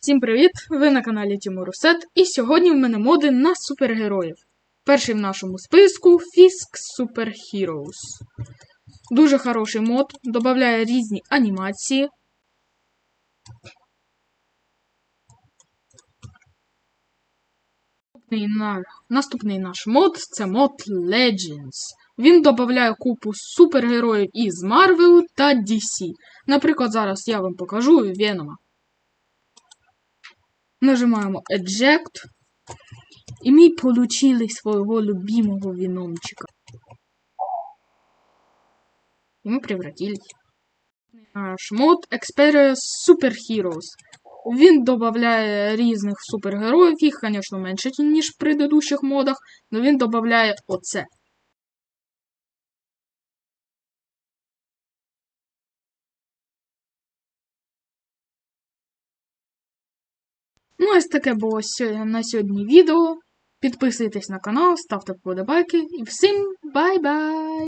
Всім привіт! Ви на каналі Тимур Сет, і сьогодні в мене моди на супергероїв. Перший в нашому списку Fisk Super Heroes. Дуже хороший мод, додає різні анімації. Наступний, на... Наступний наш мод це мод Legends. Він додає купу супергероїв із Marvel та DC. Наприклад, зараз я вам покажу Венома. Нажимаємо Eject. І ми получили свого любимого віномчика. І ми превратились. Наш мод Experience Super Heroes. Він додає різних супергероїв, їх, звісно, менше, ніж в предыдущих модах, але він додає оце. Ну, ось таке було на сьогодні відео. Підписуйтесь на канал, ставте вподобайки і всім бай-бай!